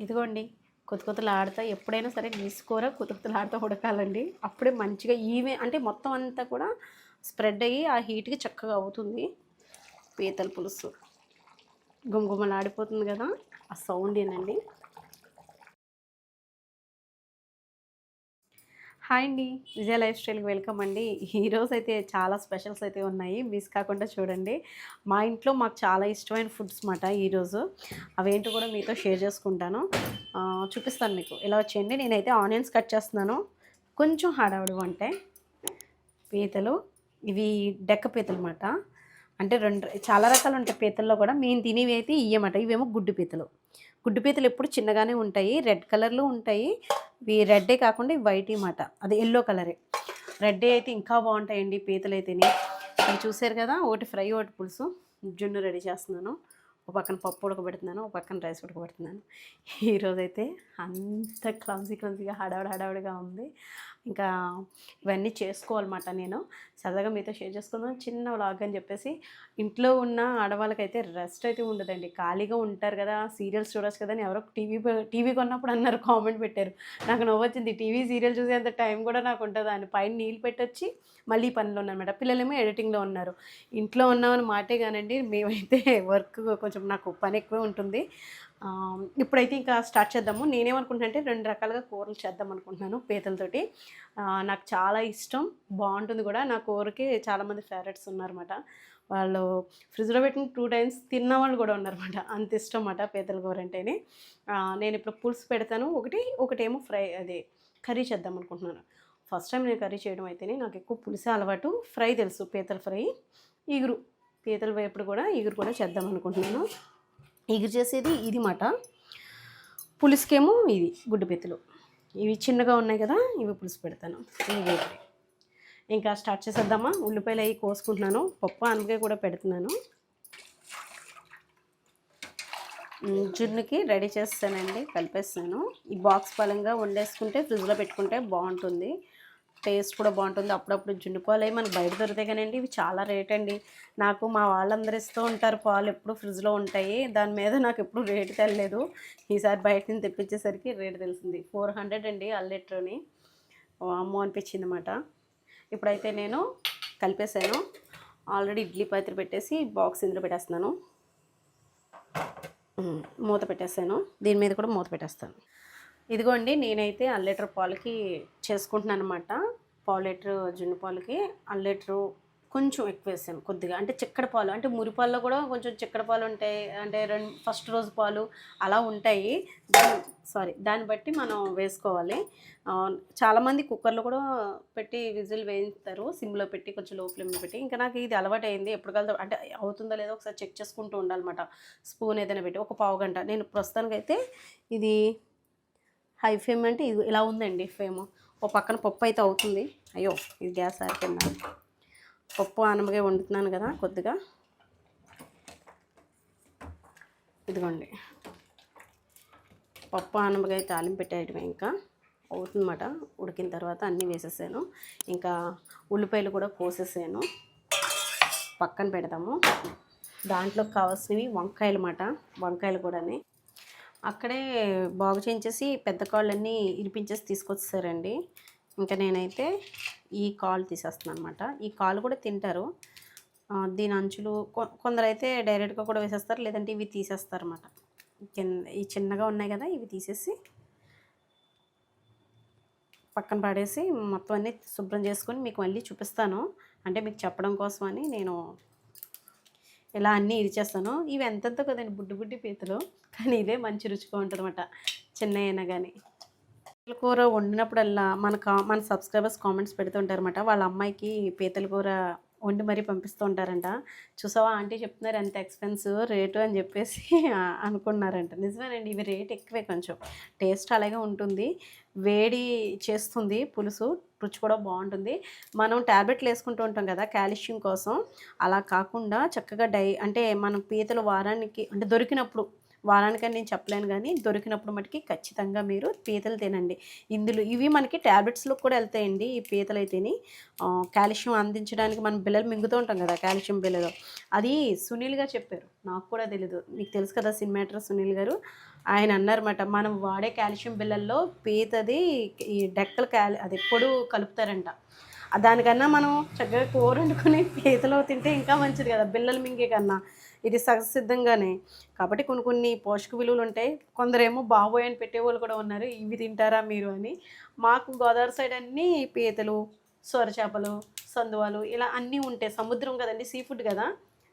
ఇదిగోండి కొత్త కొత్తలు ఎప్పుడైనా సరే నీసుకోర కొత్త కొత్తలు ఉడకాలండి. అప్పుడే మంచిగా ఈమె అంటే మొత్తం అంతా కూడా స్ప్రెడ్ అయ్యి ఆ హీట్కి చక్కగా అవుతుంది. పీతల పులుసు. గుమగుమలాడిపోతుంది కదా ఆ సౌండ్ ఏనండి హాయ్ అండి. విజయ లైఫ్ స్టైల్కి వెల్కమ్ అండి. ఈరోజు అయితే చాలా స్పెషల్స్ అయితే ఉన్నాయి. మిస్ కాకుండా చూడండి. మా ఇంట్లో మాకు చాలా ఇష్టమైన ఫుడ్స్ మాట ఈరోజు అవేంటో కూడా మీతో షేర్ చేసుకుంటాను. చూపిస్తాను మీకు. ఇలా వచ్చేయండి. నేనైతే ఆనియన్స్ కట్ చేస్తున్నాను. కొంచెం హడావుడు అంటే పీతలు. ఇవి డెక్క పీతలు అన్నమాట. అంటే రెండు చాలా రకాలు ఉంటాయి పీతల్లో కూడా. మేము తినేవి అయితే ఇయ్యమాట. ఇవేమో గుడ్డు పీతలు. గుడ్డు పీతలు ఎప్పుడు చిన్నగానే ఉంటాయి రెడ్ కలర్లో ఉంటాయి. ఇవి రెడ్డే కాకుండా వైట్ మాట. అది ఎల్లో కలరే. రెడ్డే అయితే ఇంకా బాగుంటాయండి పీతలు అయితేనే ఇవి చూసారు కదా ఒకటి ఫ్రై ఒకటి పులుసు. జున్ను రెడీ చేస్తున్నాను. ఒక పక్కన పప్పు ఉడకబెడుతున్నాను ఒక పక్కన రైస్ ఉడకబెడుతున్నాను. ఈరోజైతే అంత క్లంజీ క్లంజీగా హడావుడి హడావుడిగా ఉంది. ఇంకా ఇవన్నీ చేసుకోవాలన్నమాట నేను. సరదాగా మీతో షేర్ చేసుకుందాం. చిన్న వ్లాగ్ అని చెప్పేసి ఇంట్లో ఉన్న ఆడవాళ్ళకైతే రెస్ట్ అయితే ఉండదండి. ఖాళీగా ఉంటారు కదా సీరియల్స్ చూడొచ్చు కదా అని ఎవరో టీవీ టీవీ కొన్నప్పుడు అన్నారు కామెంట్ పెట్టారు. నాకు నవ్వొచ్చింది టీవీ సీరియల్ చూసేంత టైం కూడా నాకు ఉంటుంది అని పైన నీళ్ళు పెట్టొచ్చి మళ్ళీ పనిలో ఉన్నారన్నమాట పిల్లలేమో ఎడిటింగ్లో ఉన్నారు. ఇంట్లో ఉన్నామని మాటే కానండి మేమైతే వర్క్ కొంచెం నాకు పని ఎక్కువే ఉంటుంది. ఇప్పుడైతే ఇంకా స్టార్ట్ చేద్దాము. నేనేమనుకుంటున్నానంటే రెండు రకాలుగా కూరలు చేద్దాం అనుకుంటున్నాను పీతలతోటి. నాకు చాలా ఇష్టం. బాగుంటుంది కూడా. నా కూరకి చాలామంది ఫేవరెట్స్ ఉన్నారన్నమాట. వాళ్ళు ఫ్రిడ్జ్లో పెట్టిన టూ టైమ్స్ తిన్న వాళ్ళు కూడా ఉన్నారన్నమాట. అంత ఇష్టం అన్నమాట పీతల కూర అంటేనే. నేను ఇప్పుడు పులుసు పెడతాను. ఒకటి ఒకటేమో ఫ్రై అదే కర్రీ చేద్దాం అనుకుంటున్నాను. ఫస్ట్ టైం నేను కర్రీ చేయడం అయితేనే నాకు ఎక్కువ పులుసే అలవాటు. ఫ్రై తెలుసు పీతల ఫ్రై. ఈగురు పీతల వేపుడు కూడా ఈగురు కూడా చేద్దాం అనుకుంటున్నాను. ఎగురు చేసేది ఇది మాట. పులుసుకేమో ఇది గుడ్డు ఇవి చిన్నగా ఉన్నాయి కదా ఇవి పులుసు పెడతాను. ఇవి ఇంకా స్టార్ట్ చేసేద్దామా? ఉల్లిపాయలు అవి కోసుకుంటున్నాను. పప్పు అనగా కూడా పెడుతున్నాను. జున్నుకి రెడీ చేస్తానండి కలిపేస్తాను. ఈ బాక్స్ పరంగా వండేసుకుంటే ఫ్రిడ్జ్లో పెట్టుకుంటే బాగుంటుంది. టేస్ట్ కూడా బాగుంటుంది. అప్పుడప్పుడు జున్ను పాలు అవి మనకు బయట దొరుకుతాయి కానండి ఇవి చాలా రేట్ అండి. నాకు మా వాళ్ళందరూ ఇస్తూ ఉంటారు పాలు ఎప్పుడు ఫ్రిడ్జ్లో ఉంటాయి. దాని మీద నాకు ఎప్పుడు రేటు తెలియలేదు ఈసారి బయట నుంచి తెప్పించేసరికి రేటు తెలిసింది. ఫోర్ హండ్రెడ్ అండి అల్లెట్రోని అమ్మ అమ్మో అనిపించింది అనమాట ఇప్పుడైతే నేను కలిపేసాను. ఆల్రెడీ ఇడ్లీ పాత్ర పెట్టేసి బాక్స్ ఇందులో పెట్టేస్తున్నాను. మూత పెట్టేసాను. దీని మీద కూడా మూత పెట్టేస్తాను. ఇదిగోండి నేనైతే అర లీటర్ పాలకి చేసుకుంటున్నాను అనమాట పావు లీటర్ జున్ను పాలకి అర లీటరు కొంచెం ఎక్కువ వేసాను కొద్దిగా. అంటే చిక్కడి పాలు అంటే మురి పాలలో కూడా కొంచెం చిక్కడి పాలు ఉంటాయి. అంటే రెండు ఫస్ట్ రోజు పాలు అలా ఉంటాయి. సారీ దాన్ని బట్టి మనం వేసుకోవాలి. చాలామంది కుక్కర్లో కూడా పెట్టి విజిల్ వేయిస్తారు సిమ్లో పెట్టి కొంచెం లో ఫ్లేమ్లో పెట్టి. ఇంకా నాకు ఇది అలవాటు అయింది ఎప్పుడు కలుతా అంటే అవుతుందో లేదో ఒకసారి చెక్ చేసుకుంటూ ఉండాలన్నమాట. స్పూన్ ఏదైనా పెట్టి ఒక పావు గంట. నేను ప్రస్తుతానికైతే ఇది హై ఫ్లేమ్ అంటే ఇది ఇలా ఉందండి ఫ్లేమ్. ఓ పక్కన పప్పు అయితే అవుతుంది. అయ్యో ఇది గ్యాస్ ఆరిపోయిందా పప్పు అనమగా వండుతున్నాను కదా కొద్దిగా. ఇదిగోండి. పప్పు ఆనమకాయ తాలింపు పెట్టేయటమే ఇంకా. అవుతుందన్నమాట. ఉడికిన తర్వాత అన్నీ వేసేసాను. ఇంకా ఉల్లిపాయలు కూడా కోసేసాను. పక్కన పెడతాము దాంట్లో కావాల్సినవి వంకాయలు అన్నమాట వంకాయలు కూడాని. అక్కడే బాగు చేయించేసి పెద్ద కాళ్ళన్నీ ఇరిపించేసి తీసుకొచ్చేసారండి. ఇంకా నేనైతే ఈ కాలు తీసేస్తున్నాను అనమాట ఈ కాలు కూడా తింటారు. దీని అంచులు కొ- కొందరైతే డైరెక్ట్గా కూడా వేసేస్తారు లేదంటే ఇవి తీసేస్తారు అనమాట కింద ఈ చిన్నగా ఉన్నాయి కదా ఇవి తీసేసి పక్కన పడేసి మొత్తం అన్నీ శుభ్రం చేసుకొని మీకు మళ్ళీ చూపిస్తాను. అంటే మీకు చెప్పడం కోసమని నేను ఇలా అన్నీ ఇరిచేస్తాను. ఇవి ఎంతెంత కదండి బుడ్డి బుడ్డి పీతలు. కానీ ఇదే మంచి రుచిగా ఉంటుందన్నమాట చిన్నయైనా చిన్న అయినా కానీ పీతల కూర వండినప్పుడల్లా మన కా మన సబ్స్క్రైబర్స్ కామెంట్స్ పెడుతుంటారన్నమాట వాళ్ళ అమ్మాయికి పీతల కూర వండి మరీ పంపిస్తూ ఉంటారంట. చూసావా ఆంటీ చెప్తున్నారు ఎంత ఎక్స్పెన్స్ రేటు అని చెప్పేసి అనుకున్నారంట. నిజమేనండి ఇవి రేట్ ఎక్కువే కొంచెం. టేస్ట్ అలాగే ఉంటుంది వేడి చేస్తుంది పులుసు. రుచి కూడా బాగుంటుంది. మనం ట్యాబ్లెట్లు వేసుకుంటూ ఉంటాం కదా కాల్షియం కోసం. అలా కాకుండా చక్కగా డై అంటే మనం పీతలు వారానికి అంటే దొరికినప్పుడు వారానికని నేను చెప్పలేను కానీ దొరికినప్పుడు మటుకి ఖచ్చితంగా మీరు పీతలు తినండి. ఇందులో ఇవి మనకి ట్యాబ్లెట్స్లో కూడా వెళ్తాయండి. ఈ పీతలు అయితేని కాల్షియం అందించడానికి మనం బిల్లలు మింగుతూ ఉంటాం కదా కాల్షియం బిల్లలు అది సునీల్గా చెప్పారు. నాకు కూడా తెలీదు. మీకు తెలుసు కదా సినిమాటర్ సునీల్ గారు. ఆయన అన్నారన్నమాట మనం వాడే కాల్షియం బిల్లల్లో పీతది ఈ డెక్కలు క్యాల్ అది ఎప్పుడు కలుపుతారంట. దానికన్నా మనం చక్కగా కూర వండుకొని పీతలో తింటే ఇంకా మంచిది కదా బిల్లలు మింగే కన్నా. ఇది సహజసిద్ధంగానే కాబట్టి కొన్ని కొన్ని పోషక విలువలు ఉంటాయి కొందరేమో బాబోయ్ అని పెట్టేవాళ్ళు కూడా ఉన్నారు. ఇవి తింటారా మీరు అని. మాకు గోదావరి సైడ్ అన్నీ పీతలు సొరచేపలు సందువాలు ఇలా అన్నీ ఉంటాయి సముద్రం కదండి సీ ఫుడ్ కదా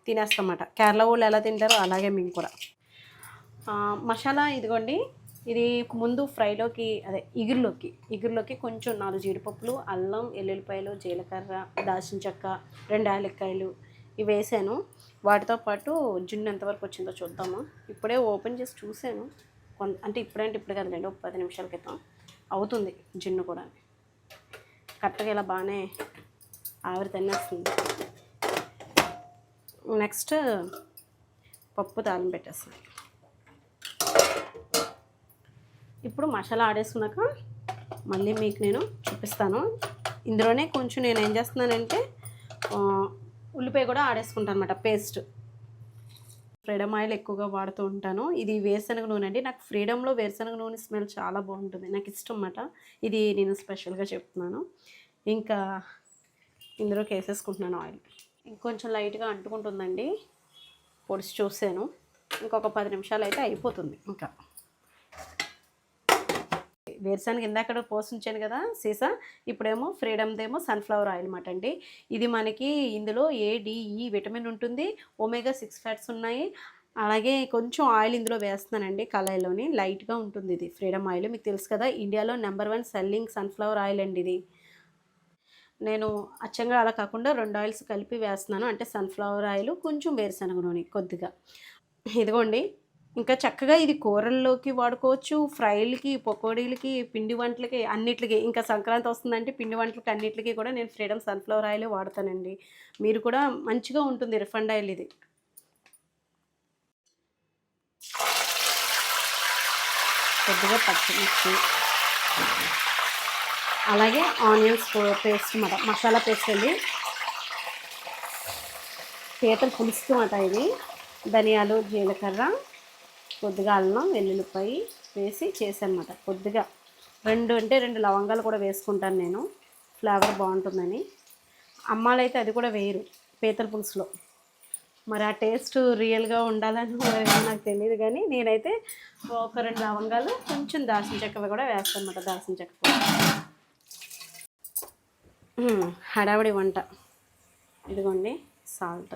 తినేస్తామట కేరళ వాళ్ళు ఎలా తింటారో అలాగే మేము కూడా. మసాలా ఇదిగోండి. ఇది ముందు ఫ్రైలోకి అదే ఇగురులోకి ఇగురులోకి కొంచెం నాలుగు జీడిపప్పులు అల్లం ఎల్లుల్లిపాయలు జీలకర్ర దాల్చిన చెక్క రెండు యాలక్కాయలు ఇవి వేసాను. వాటితో పాటు జున్ను ఎంతవరకు వచ్చిందో చూద్దాము. ఇప్పుడే ఓపెన్ చేసి చూశాను కొంత అంటే ఇప్పుడంటే ఇప్పుడు కదండి ఒక పది నిమిషాల క్రితం అవుతుంది జున్ను కూడా. కరెక్ట్గా ఇలా బాగానే ఆవిరి తన్నేస్తుంది. నెక్స్ట్ పప్పు తాళం పెట్టేస్తాను. ఇప్పుడు మసాలా ఆడేసుకున్నాక మళ్ళీ మీకు నేను చూపిస్తాను. ఇందులోనే కొంచెం నేను ఏం చేస్తున్నానంటే ఉల్లిపాయ కూడా ఆడేసుకుంటాను అనమాట పేస్ట్. ఫ్రీడమ్ ఆయిల్ ఎక్కువగా వాడుతూ ఉంటాను. ఇది వేరుశనగ నూనె అండి. నాకు ఫ్రీడమ్లో వేరుశనగ నూనె స్మెల్ చాలా బాగుంటుంది. నాకు ఇష్టం అన్నమాట ఇది నేను స్పెషల్గా చెప్తున్నాను. ఇంకా ఇందులోకి వేసేసుకుంటున్నాను ఆయిల్. ఇంకొంచెం లైట్గా అంటుకుంటుందండి. పొడిచి చూసాను. ఇంకొక పది నిమిషాలు అయితే అయిపోతుంది ఇంకా. వేరుశనగ ఇందాక పోసించాను కదా సీసా? ఇప్పుడేమో ఫ్రీడమ్దేమో సన్ఫ్లవర్ ఆయిల్ మాట అండి. ఇది మనకి ఇందులో ఏడిఈ విటమిన్ e ఉంటుంది. ఒమేగా సిక్స్ ఫ్యాట్స్ ఉన్నాయి. అలాగే కొంచెం ఆయిల్ ఇందులో వేస్తున్నానండి కళాయిలోని. లైట్గా ఉంటుంది ఇది ఫ్రీడమ్ ఆయిల్ మీకు తెలుసు కదా ఇండియాలో number one selling sunflower oil అండి ఇది. నేను అచ్చంగా అలా కాకుండా రెండు ఆయిల్స్ కలిపి వేస్తున్నాను. అంటే సన్ఫ్లవర్ ఆయిల్ కొంచెం వేరుశనగ నూనె కొద్దిగా. ఇదిగోండి ఇంకా చక్కగా ఇది కూరల్లోకి వాడుకోవచ్చు ఫ్రైలకి పకోడీలకి పిండి వంటలకి అన్నిటికి ఇంకా సంక్రాంతి వస్తుందంటే పిండి వంటలకి అన్నిటికీ కూడా నేను ఫ్రీడమ్ సన్ఫ్లవర్ ఆయిల్ వాడతానండి. మీరు కూడా మంచిగా ఉంటుంది రిఫండ్ ఆయిల్ ఇది. కొద్దిగా పచ్చిమిర్చి. అలాగే ఆనియన్స్ పేస్ట్ మాట మసాలా పేస్ట్ అండి. పీతల పులుసు ఇది. ధనియాలు జీలకర్ర. కొద్దిగా అల్లం వెల్లుల్లిపాయి వేసి చేసానమాట కొద్దిగా రెండు అంటే రెండు లవంగాలు కూడా వేసుకుంటాను నేను. ఫ్లేవర్ బాగుంటుందని. అమ్మాలైతే అయితే అది కూడా వేయరు పీతల పులుసులో. మరి ఆ టేస్ట్ రియల్గా ఉండాలని నాకు తెలియదు కానీ నేనైతే ఒక రెండు లవంగాలు కొంచెం దాల్చిన చెక్క కూడా వేస్తాను అనమాట దాల్చిన చెక్క హడావిడి వంట. ఇదిగోండి సాల్ట్.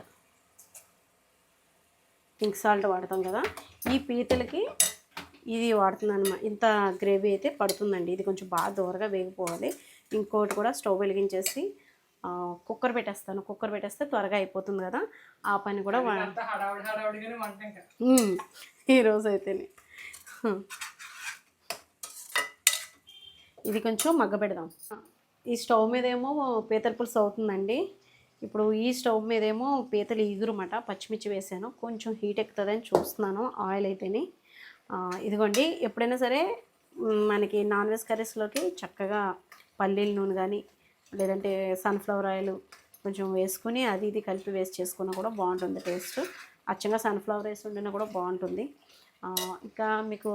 పింక్ సాల్ట్ వాడతాం కదా? ఈ పీతలకి ఇది వాడుతున్నాను ఇంత గ్రేవీ అయితే పడుతుందండి. ఇది కొంచెం బాగా దూరగా వేగిపోవాలి. ఇంకోటి కూడా స్టవ్ వెలిగించేసి కుక్కర్ పెట్టేస్తాను. కుక్కర్ పెట్టేస్తే త్వరగా అయిపోతుంది కదా. ఆ పని కూడా. ఈరోజు అయితేనే. హ్మ్. ఇది కొంచెం మగ్గ పెడదాం ఈ స్టవ్ మీద ఏమో పీతల పులుసు అవుతుందండి. ఇప్పుడు ఈ స్టవ్ మీదేమో పీతలు ఈగురమాట పచ్చిమిర్చి వేసాను. కొంచెం హీట్ ఎక్కుతుందని చూస్తున్నాను ఆయిల్ అయితేనే. ఇదిగోండి ఎప్పుడైనా సరే మనకి నాన్ వెజ్ కర్రీస్లోకి చక్కగా పల్లీల నూనె కానీ లేదంటే సన్ఫ్లవర్ ఆయిల్ కొంచెం వేసుకుని అది ఇది కలిపి వేస్ట్ చేసుకున్నా కూడా బాగుంటుంది టేస్ట్. అచ్చంగా సన్ఫ్లవర్ వేసి వండినా కూడా బాగుంటుంది. ఇంకా మీకు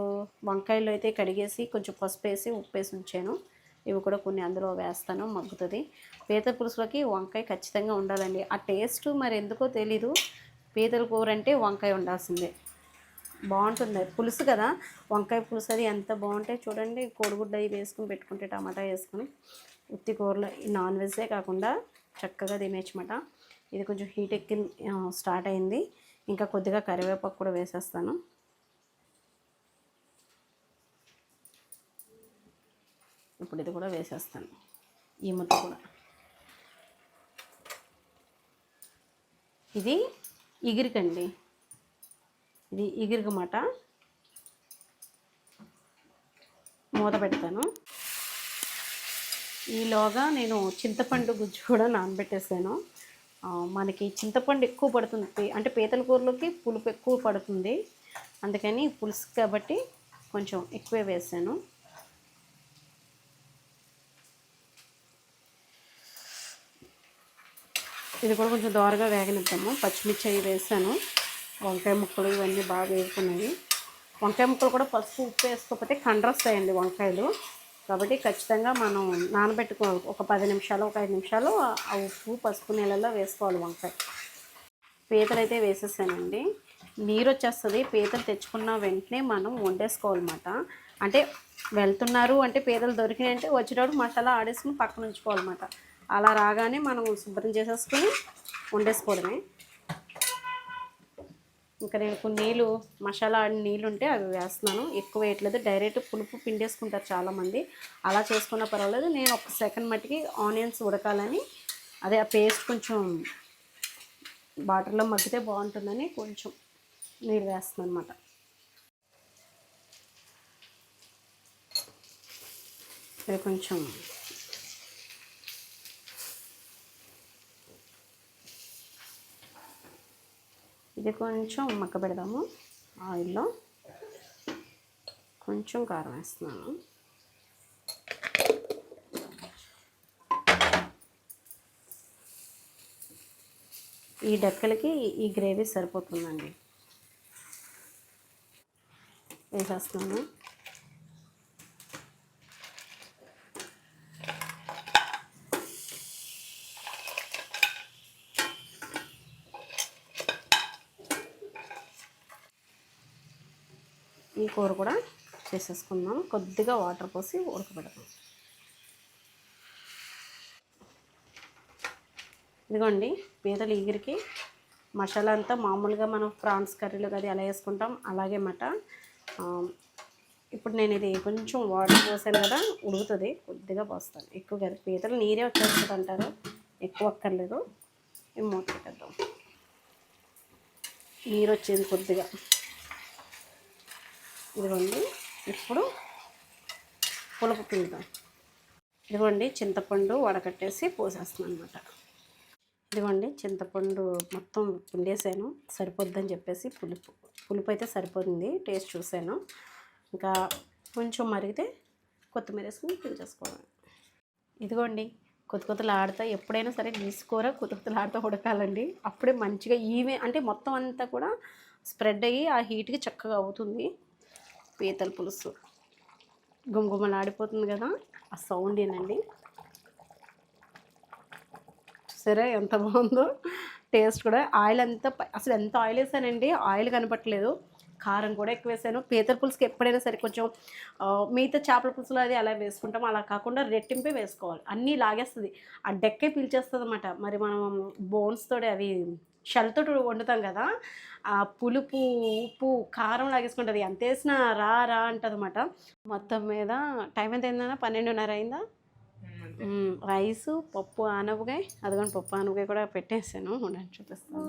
వంకాయలు అయితే కడిగేసి కొంచెం పసుపు వేసి ఉప్పు వేసి ఉంచాను. ఇవి కూడా కొన్ని అందులో వేస్తాను మగ్గుతుంది. పీతల పులుసులోకి వంకాయ ఖచ్చితంగా ఉండాలండి. ఆ టేస్ట్ మరి ఎందుకో తెలీదు. పీతల కూర అంటే వంకాయ ఉండాల్సిందే. బాగుంటుంది. పులుసు కదా. వంకాయ పులుసు అది ఎంత బాగుంటాయి చూడండి కోడిగుడ్డ అవి వేసుకుని పెట్టుకుంటే టమాటా వేసుకుని ఉత్తి కూరలో నాన్ వెజ్జే కాకుండా చక్కగా తినేచ్చమాట ఇది కొంచెం హీట్ ఎక్కి స్టార్ట్ అయింది. ఇంకా కొద్దిగా కరివేపాకు కూడా వేసేస్తాను. ఇప్పుడు ఇది కూడా వేసేస్తాను. ఈ ముద్ద కూడా. ఇది ఇగిరికండి. ఇది ఇగిరికమాట. మూత పెడతాను. ఈలోగా నేను చింతపండు గుజ్జు కూడా నానబెట్టేసాను. మనకి చింతపండు ఎక్కువ పడుతుంది. అంటే పీతల కూరలోకి పులుపు ఎక్కువ పడుతుంది. అందుకని పులుసు కాబట్టి కొంచెం ఎక్కువే వేసాను. ఇది కూడా కొంచెం దోరగా వేగనిద్దాము. పచ్చిమిర్చి అవి వేసాను. వంకాయ ముక్కలు ఇవన్నీ బాగా వేసుకున్నాయి వంకాయ ముక్కలు కూడా పసుపు ఉప్పు వేసుకోకపోతే కండ్రొస్తాయండి వంకాయలు. కాబట్టి ఖచ్చితంగా మనం నానబెట్టుకో ఒక పది నిమిషాలు ఒక ఐదు నిమిషాలు ఆ ఉప్పు పసుపు నీళ్ళల్లో వేసుకోవాలి వంకాయ. పీతలు అయితే వేసేసానండి. నీరు వచ్చేస్తుంది పీతలు తెచ్చుకున్న వెంటనే మనం వండేసుకోవాలన్నమాట. అంటే వెళ్తున్నారు అంటే పీతలు దొరికినాయంటే వచ్చేటప్పుడు మసాలా ఆడేసుకుని పక్కన ఉంచుకోవాలన్నమాట అలా రాగానే మనం శుభ్రం చేసేసుకుని వండేసుకోవడమే. ఇంకా నేను కొన్ని నీళ్ళు మసాలా నీళ్ళు ఉంటే అవి వేస్తున్నాను. ఎక్కువ వేయట్లేదు. డైరెక్ట్ పులుపు పిండేసుకుంటారు చాలామంది. అలా చేసుకున్న పర్వాలేదు. నేను ఒక సెకండ్ మట్టికి ఆనియన్స్ ఉడకాలని అదే ఆ పేస్ట్ కొంచెం వాటర్లో మగ్గితే బాగుంటుందని కొంచెం నీళ్ళు వేస్తున్నాను అనమాట ఇది కొంచెం ఇది కొంచెం మక్క పెడదాము ఆయిల్లో. కొంచెం కారం వేస్తున్నాను. ఈ డెక్కలకి ఈ గ్రేవీ సరిపోతుందండి. వేసేస్తున్నాను. కూర కూడా చేసేసుకుందాం. కొద్దిగా వాటర్ పోసి ఉడకబెడదాం. ఇదిగోండి పీతలు ఈగిరికి మసాలా అంతా మామూలుగా మనం ప్రాన్స్ కర్రీలు అది ఎలా వేసుకుంటాం అలాగే మట. ఇప్పుడు నేను ఇది కొంచెం వాటర్ పోసాను కదా ఉడుకుతుంది కొద్దిగా పోస్తాను. ఎక్కువ కదా పీతలు నీరే వచ్చేస్తుంది అంటారు ఎక్కువ అక్కర్లేదు. ఇవి మూత పెట్టేద్దాం. నీరు వచ్చింది కొద్దిగా. ఇదిగోండి ఇప్పుడు పులుపు పిండుదాం. ఇదిగోండి చింతపండు వడకట్టేసి పోసేస్తున్నాను అనమాట ఇదిగోండి చింతపండు మొత్తం పిండేసాను. సరిపోద్దని చెప్పేసి పులుపు. పులుపు అయితే సరిపోతుంది టేస్ట్ చూసాను ఇంకా కొంచెం మరిగితే కొత్తిమీర వేసుకుని పించేసుకోవడం ఇదిగోండి కొత్త కొత్తలు ఆడుతా ఎప్పుడైనా సరే తీసుకోరా కొత్త కొత్తలు ఆడుతూ ఉడకాలండి. అప్పుడే మంచిగా ఈవే అంటే మొత్తం అంతా కూడా స్ప్రెడ్ అయ్యి ఆ హీట్కి చక్కగా అవుతుంది. పీతల పులుసు. గుమగుమలాడిపోతుంది కదా ఆ సౌండ్ ఏనండి. సరే ఎంత బాగుందో? టేస్ట్ కూడా. ఆయిల్ అంతా అసలు ఎంత ఆయిల్ వేసానండి? ఆయిల్ కనపట్లేదు కారం కూడా ఎక్కువ వేసాను. పీతల పులుసుకి ఎప్పుడైనా సరే కొంచెం మిగతా చేపల పులుసులు అది అలా వేసుకుంటాం. అలా కాకుండా రెట్టింపే వేసుకోవాలి. అన్నీ లాగేస్తుంది. ఆ డెక్కే పీల్చేస్తుంది అనమాట మరి మనం బోన్స్ తోడే అవి షెల్తో వండుతాం కదా ఆ పులుపు ఉప్పు కారం లాగేసుకుంటుంది. ఎంత వేసినా రా రా అంటదన్నమాట. మొత్తం మీద టైం ఎంత అయిందన్నా? పన్నెండున్నర అయిందా. రైసు పప్పు ఆనపకాయ. అదిగోండి పప్పు ఆనపకాయ కూడా పెట్టేసాను. ఉండండి చూపిస్తాను.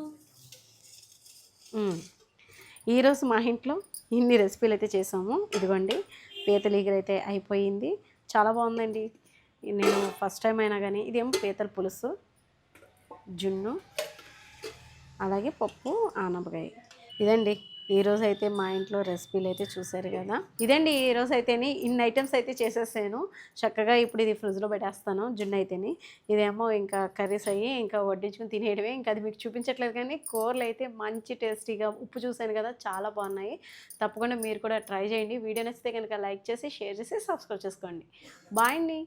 ఈరోజు మా ఇంట్లో ఇన్ని రెసిపీలు అయితే చేసాము. ఇదిగోండి పీతల ఈగలు అయితే అయిపోయింది. చాలా బాగుందండి. నేను ఫస్ట్ టైం అయినా కానీ ఇదేమో పీతల పులుసు. జున్ను. అలాగే పప్పు ఆనపకాయ. ఇదండి. ఈరోజు అయితే మా ఇంట్లో రెసిపీలు అయితే చూసారు కదా. ఇదండి ఈ రోజు అయితేని ఇన్ని ఐటమ్స్ అయితే చేసేసాను. చక్కగా ఇప్పుడు ఇది ఫ్రిడ్జ్లో పెట్టేస్తాను జున్ను అయితేని. ఇదేమో ఇంకా కర్రీస్ అయ్యి ఇంకా వడ్డించుకుని తినేయడమే. ఇంకా అది మీకు చూపించట్లేదు కానీ కూరలు అయితే మంచి టేస్టీగా ఉప్పు చూశాను కదా చాలా బాగున్నాయి. తప్పకుండా మీరు కూడా ట్రై చేయండి. వీడియో నచ్చితే కనుక లైక్ చేసి షేర్ చేసి సబ్స్క్రైబ్ చేసుకోండి. బాయ్ అండి.